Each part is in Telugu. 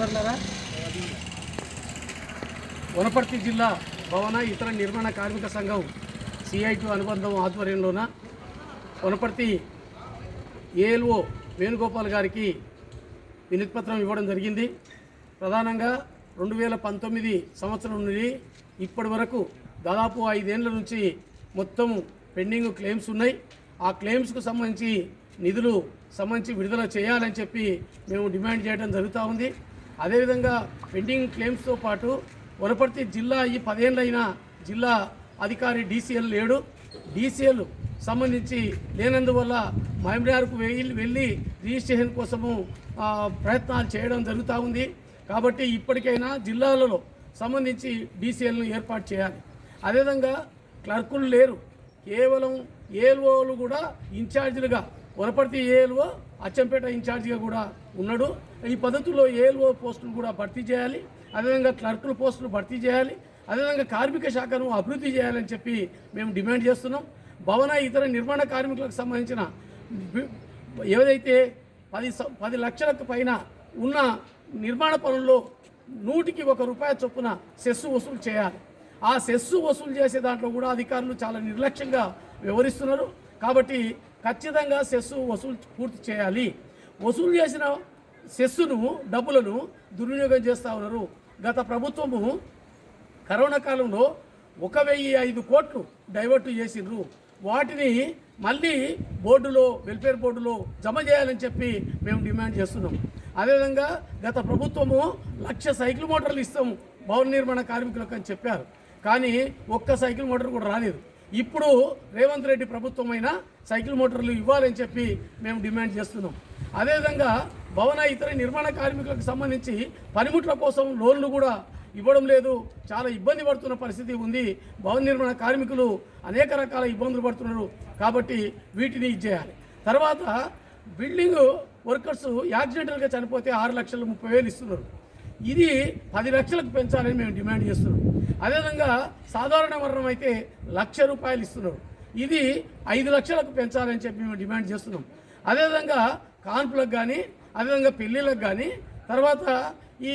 సోదరులరా వనపర్తి జిల్లా భవన ఇతర నిర్మాణ కార్మిక సంఘం సిఐటి అనుబంధం ఆధ్వర్యంలోన వనపర్తి ఏఎల్ఓ వేణుగోపాల్ గారికి వినతిపత్రం ఇవ్వడం జరిగింది. ప్రధానంగా రెండు వేల పంతొమ్మిది సంవత్సరం నుండి ఇప్పటి వరకు దాదాపు ఐదేళ్ళ నుంచి మొత్తం పెండింగ్ క్లెయిమ్స్ ఉన్నాయి. ఆ క్లెయిమ్స్కు సంబంధించి నిధులు సంబంధించి విడుదల చేయాలని చెప్పి మేము డిమాండ్ చేయడం జరుగుతూ ఉంది. అదేవిధంగా పెండింగ్ క్లెయిమ్స్తో పాటు వనపర్తి జిల్లా ఈ పదేళ్ళైన జిల్లా అధికారి డీసీఎల్ లేడు. డీసీఎల్ సంబంధించి లేనందువల్ల మహమ్యార్కు వెళ్ళి వెళ్ళి రిజిస్ట్రేషన్ కోసము ప్రయత్నాలు చేయడం జరుగుతూ ఉంది. కాబట్టి ఇప్పటికైనా జిల్లాలలో సంబంధించి డీసీఎల్ను ఏర్పాటు చేయాలి. అదేవిధంగా క్లర్కులు లేరు. కేవలం ఏఎల్ఓలు కూడా ఇన్ఛార్జీలుగా వనపర్తి ఏఎల్ఓ అచ్చంపేట ఇన్ఛార్జిగా కూడా ఉన్నాడు. ఈ పద్ధతిలో ఏఎల్ఓ పోస్టులు కూడా భర్తీ చేయాలి. అదేవిధంగా క్లర్కుల పోస్టులు భర్తీ చేయాలి. అదేవిధంగా కార్మిక శాఖను అభివృద్ధి చేయాలని చెప్పి మేము డిమాండ్ చేస్తున్నాం. భవన ఇతర నిర్మాణ కార్మికులకు సంబంధించిన ఏదైతే పది స- పది లక్షలకు పైన ఉన్న నిర్మాణ పనుల్లో నూటికి ఒక రూపాయి చొప్పున సెస్సు వసూలు చేయాలి. ఆ సెస్సు వసూలు చేసే దాంట్లో కూడా అధికారులు చాలా నిర్లక్ష్యంగా వ్యవహరిస్తున్నారు. కాబట్టి ఖచ్చితంగా సెస్సు వసూలు పూర్తి చేయాలి. వసూలు చేసిన సెస్సును డబ్బులను దుర్వినియోగం చేస్తూ ఉన్నారు. గత ప్రభుత్వము కరోనా కాలంలో ఒక వెయ్యి ఐదు కోట్లు డైవర్ట్ చేసిండ్రు. వాటిని మళ్ళీ బోర్డులో వెల్ఫేర్ బోర్డులో జమ చేయాలని చెప్పి మేము డిమాండ్ చేస్తున్నాం. అదేవిధంగా గత ప్రభుత్వము లక్ష సైకిల్ మోటార్లు ఇస్తాం భవన నిర్మాణ కార్మికులకు అని చెప్పారు. కానీ ఒక్క సైకిల్ మోటార్ కూడా రాలేదు. ఇప్పుడు రేవంత్ రెడ్డి ప్రభుత్వమైన సైకిల్ మోటార్లు ఇవ్వాలని చెప్పి మేము డిమాండ్ చేస్తున్నాం. అదేవిధంగా భవన ఇతర నిర్మాణ కార్మికులకు సంబంధించి పనిముట్ల కోసం లోన్లు కూడా ఇవ్వడం లేదు. చాలా ఇబ్బంది పడుతున్న పరిస్థితి ఉంది. భవన నిర్మాణ కార్మికులు అనేక రకాల ఇబ్బందులు పడుతున్నారు కాబట్టి వీటిని ఇచ్చేయాలి తర్వాత బిల్డింగ్ వర్కర్స్ యాక్సిడెంటల్గా చనిపోతే ఆరు లక్షల ముప్పై వేలు ఇస్తున్నారు. ఇది పది లక్షలకు పెంచాలని మేము డిమాండ్ చేస్తున్నాం. అదేవిధంగా సాధారణ మరణం అయితే లక్ష రూపాయలు ఇస్తున్నారు. ఇది ఐదు లక్షలకు పెంచాలని చెప్పి మేము డిమాండ్ చేస్తున్నాం. అదేవిధంగా కాన్పులకు కానీ అదేవిధంగా పెళ్ళిళ్ళకు కానీ తర్వాత ఈ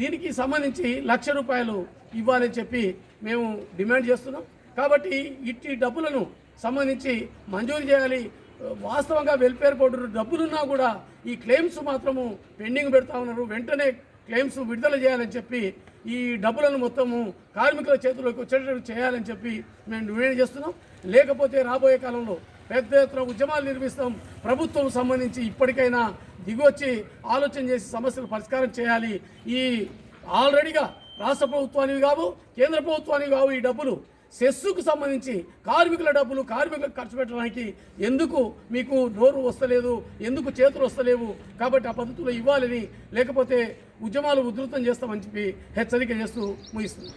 దీనికి సంబంధించి లక్ష రూపాయలు ఇవ్వాలని చెప్పి మేము డిమాండ్ చేస్తున్నాం. కాబట్టి ఇట్టి డబ్బులను సంబంధించి మంజూరు చేయాలి. వాస్తవంగా వెల్ఫేర్ బోర్డు డబ్బులున్నా కూడా ఈ క్లెయిమ్స్ మాత్రము పెండింగ్ పెడతా ఉన్నారు. వెంటనే క్లెయిమ్స్ విడుదల చేయాలని చెప్పి ఈ డబ్బులను మొత్తము కార్మికుల చేతుల్లోకి వచ్చేటట్టు చేయాలని చెప్పి మేము డిమాండ్ చేస్తున్నాం. లేకపోతే రాబోయే కాలంలో పెద్ద ఎత్తున ఉద్యమాలు నిర్మిస్తాం. ప్రభుత్వం సంబంధించి ఇప్పటికైనా దిగొచ్చి ఆలోచన చేసి సమస్యలు పరిష్కారం చేయాలి. ఈ ఆల్రెడీగా రాష్ట్ర ప్రభుత్వానికి కావు కేంద్ర ప్రభుత్వానికి కావు ఈ డబ్బులు. సెస్సుకు సంబంధించి కార్మికుల డబ్బులు కార్మికులకు ఖర్చు పెట్టడానికి ఎందుకు మీకు నోరు వస్తలేదు ఎందుకు చేతులు వస్తలేవు? కాబట్టి ఆ పద్ధతులు ఇవ్వాలని లేకపోతే ఉద్యమాలు ఉధృతం చేస్తామని చెప్పి హెచ్చరిక చేస్తూ ముగిస్తుంది